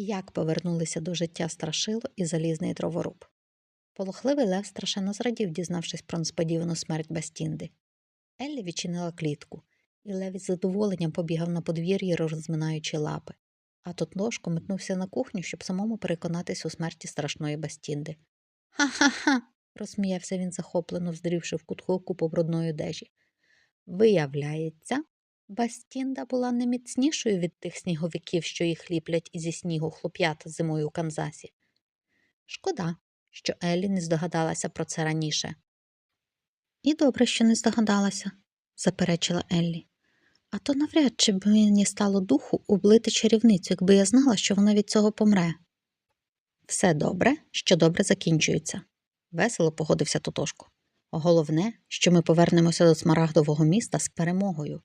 Як повернулися до життя страшило і залізний дроворуб. Полохливий лев страшенно зрадів, дізнавшись про несподівану смерть Бастінди. Еллі відчинила клітку, і лев із задоволенням побігав на подвір'ї, розминаючи лапи, а тут Тотношко метнувся на кухню, щоб самому переконатись у смерті страшної Бастінди. Ха-ха-ха. розсміявся він захоплено, вздрівши в кутку купу брудної одежі. Виявляється, Бастінда була не міцнішою від тих сніговиків, що їх ліплять зі снігу хлоп'ята зимою у Канзасі. Шкода, що Еллі не здогадалася про це раніше. І добре, що не здогадалася, заперечила Еллі. А то навряд чи б мені стало духу облити чарівницю, якби я знала, що вона від цього помре. Все добре, що добре закінчується, весело погодився Тотошко. Головне, що ми повернемося до смарагдового міста з перемогою.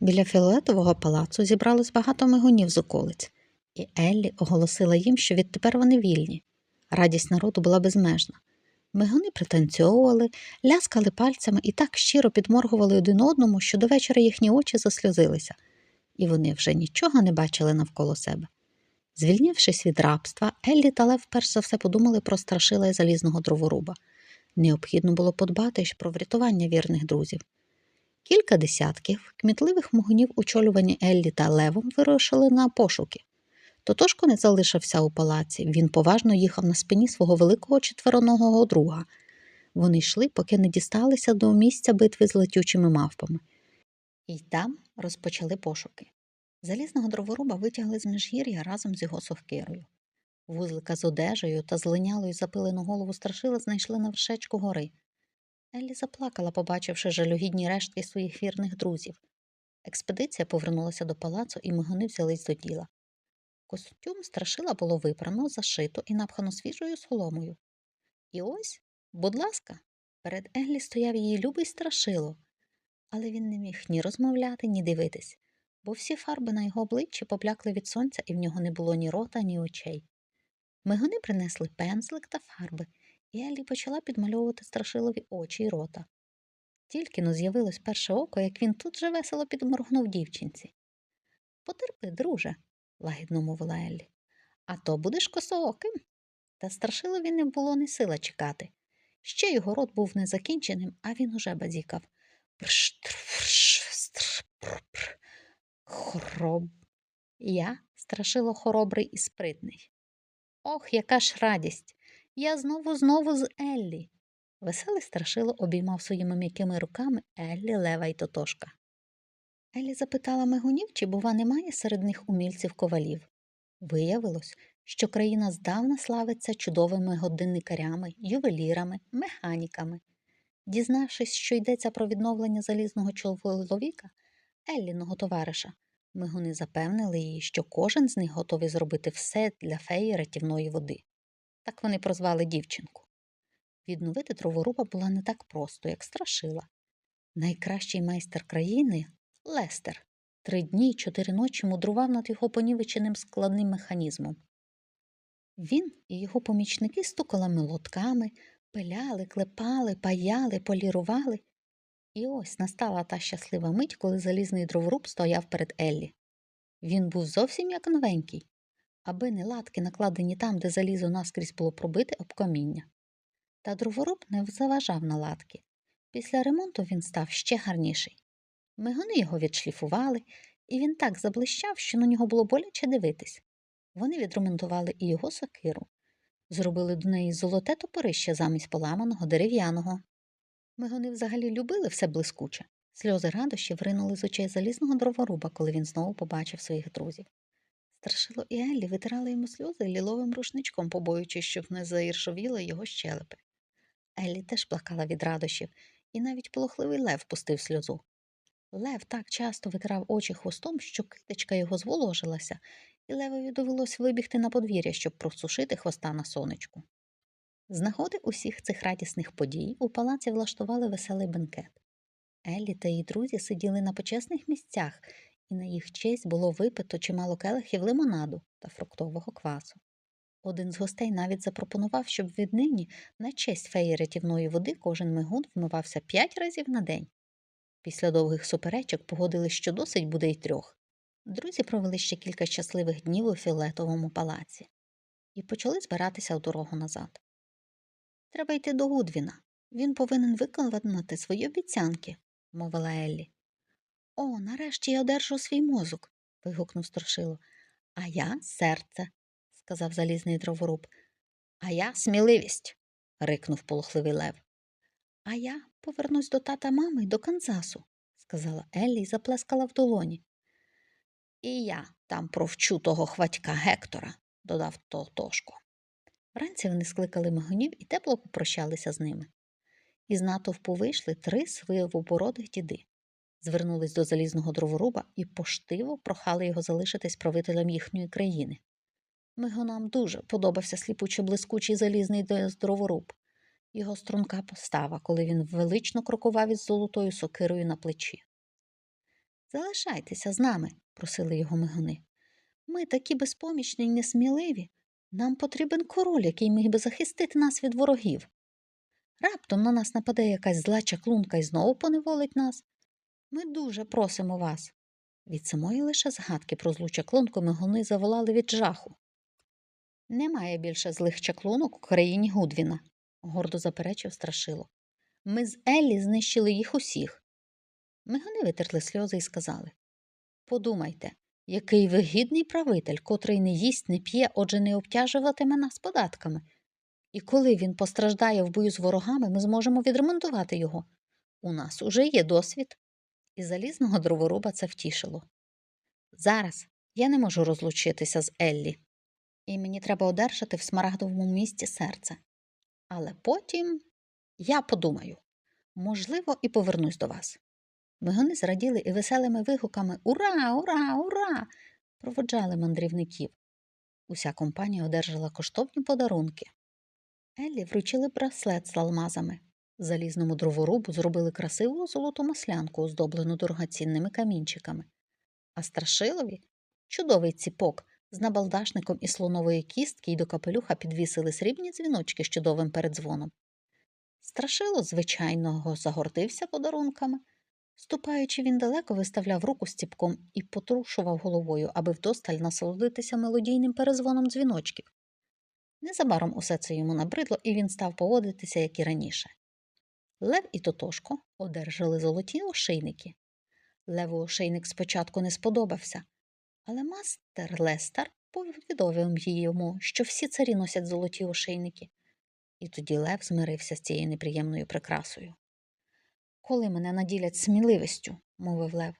Біля фіолетового палацу зібралось багато мигунів з околиць, і Еллі оголосила їм, що відтепер вони вільні. Радість народу була безмежна. Мигуни пританцьовували, ляскали пальцями і так щиро підморгували один одному, що до вечора їхні очі засльозилися, і вони вже нічого не бачили навколо себе. Звільнившись від рабства, Еллі та Лев перш за все подумали про страшила і залізного дроворуба. Необхідно було подбати про врятування вірних друзів. Кілька десятків кмітливих мугунів, очолювані Еллі та Левом, вирушили на пошуки. Тотошко не залишився у палаці, він поважно їхав на спині свого великого четвероногого друга. Вони йшли, поки не дісталися до місця битви з летючими мавпами. І там розпочали пошуки. Залізного дроворуба витягли з міжгір'я разом з його совкирою. Вузлика з одежею та злинялою запилену голову страшила знайшли на вершечку гори. Еллі заплакала, побачивши жалюгідні рештки своїх вірних друзів. Експедиція повернулася до палацу, і мигуни взялись до діла. Костюм страшила було випрано, зашито і напхано свіжою соломою. І ось, будь ласка, перед Еллі стояв її любий страшило, але він не міг ні розмовляти, ні дивитись, бо всі фарби на його обличчі поблякли від сонця, і в нього не було ні рота, ні очей. Мигуни принесли пензлик та фарби, і Еллі почала підмальовувати страшилові очі й рота. Тільки но з'явилось перше око, як він тут же весело підморгнув дівчинці. Потерпи, друже, лагідно мовила Еллі. А то будеш косооким. Та страшилові не було не сила чекати. Ще його рот був незакінченим, а він уже базікав. Хроб. Я страшило хоробрий і спритний. Ох, яка ж радість! Я знову знову з Еллі. Веселий страшило обіймав своїми м'якими руками Еллі, Лева й Тотошка. Еллі запитала мигунів, чи, бува, немає серед них умільців ковалів. Виявилось, що країна здавна славиться чудовими годинникарями, ювелірами, механіками. Дізнавшись, що йдеться про відновлення залізного чоловіка, Елліного товариша, мигуни запевнили її, що кожен з них готовий зробити все для феї рятівної води. Так вони прозвали дівчинку. Відновити дроворуба була не так просто, як страшила. Найкращий майстер країни Лестер три дні й чотири ночі мудрував над його понівеченим складним механізмом. Він і його помічники стукали молотками, пиляли, клепали, паяли, полірували. І ось настала та щаслива мить, коли залізний дроворуб стояв перед Еллі. Він був зовсім як новенький, аби латки накладені там, де залізо наскрізь було пробите об каміння. Та дроворуб не заважав на латки. Після ремонту він став ще гарніший. Мигуни його відшліфували, і він так заблищав, що на нього було боляче дивитись. Вони відремонтували і його сокиру, зробили до неї золоте топорище замість поламаного дерев'яного. Мигуни взагалі любили все блискуче. Сльози радощі вринули з очей залізного дроворуба, коли він знову побачив своїх друзів. Страшило і Еллі витирали йому сльози ліловим рушничком, побоюючись, щоб не заіршовіли його щелепи. Еллі теж плакала від радощів, і навіть полохливий лев пустив сльозу. Лев так часто витирав очі хвостом, що китичка його зволожилася, і левові довелось вибігти на подвір'я, щоб просушити хвоста на сонечку. З нагоди усіх цих радісних подій у палаці влаштували веселий бенкет. Еллі та її друзі сиділи на почесних місцях, і на їх честь було випито чимало келихів лимонаду та фруктового квасу. Один з гостей навіть запропонував, щоб віднині на честь феї рятівної води кожен мигун вмивався п'ять разів на день. Після довгих суперечок погодили, що досить буде й трьох. Друзі провели ще кілька щасливих днів у фіолетовому палаці і почали збиратися в дорогу назад. Треба йти до Гудвіна. Він повинен виконати свої обіцянки, мовила Еллі. О, нарешті я одержу свій мозок. вигукнув Страшило. А я серце, сказав залізний дроворуб. А я сміливість. рикнув полохливий лев. А я повернусь до тата мами до Канзасу, сказала Еллі і заплескала в долоні. І я там провчу того хватька Гектора, додав Тотошко. Вранці вони скликали мигунів і тепло попрощалися з ними. Із натовпу вийшли три свивобородих діди, звернулись до залізного дроворуба і поштиво прохали його залишитись правителем їхньої країни. Мигунам дуже подобався сліпучо блискучий залізний дроворуб, його струнка постава, коли він велично крокував із золотою сокирою на плечі. Залишайтеся з нами, просили його мигуни. Ми такі безпомічні й несміливі. Нам потрібен король, який міг би захистити нас від ворогів. Раптом на нас нападе якась зла чаклунка і знову поневолить нас. Ми дуже просимо вас. Від самої лише згадки про злу чаклунку мигуни заволали від жаху. Немає більше злих чаклунок у країні Гудвіна, гордо заперечив страшило. Ми з Еллі знищили їх усіх. Мигуни витерли сльози і сказали Подумайте, який вигідний правитель, котрий не їсть, не п'є, отже, не обтяжуватиме нас податками. І коли він постраждає в бою з ворогами, ми зможемо відремонтувати його. У нас уже є досвід. І залізного дроворуба це втішило. Зараз я не можу розлучитися з Еллі, і мені треба одержати в смарагдовому місті серце. Але потім я подумаю можливо, і повернусь до вас. Мигуни зраділи і веселими вигуками Ура, ура, ура! проводжали мандрівників. Уся компанія одержала коштовні подарунки. Еллі вручили браслет з алмазами. Залізному дроворубу зробили красиву золоту маслянку, оздоблену дорогоцінними камінчиками, а страшилові чудовий ціпок з набалдашником із слонової кістки й до капелюха підвісили срібні дзвіночки з чудовим передзвоном. Страшило, звичайно, загордився подарунками. Ступаючи, він далеко виставляв руку з ціпком і потрушував головою, аби вдосталь насолодитися мелодійним перезвоном дзвіночків. Незабаром усе це йому набридло, і він став поводитися, як і раніше. Лев і Тотошко одержали золоті ошейники. Леву ошейник спочатку не сподобався, але мастер Лестер повідомив йому, що всі царі носять золоті ошейники, і тоді Лев змирився з цією неприємною прикрасою. Коли мене наділять сміливістю, мовив Лев,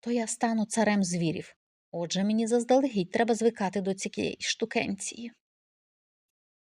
то я стану царем звірів. Отже, мені заздалегідь треба звикати до цієї штукенції.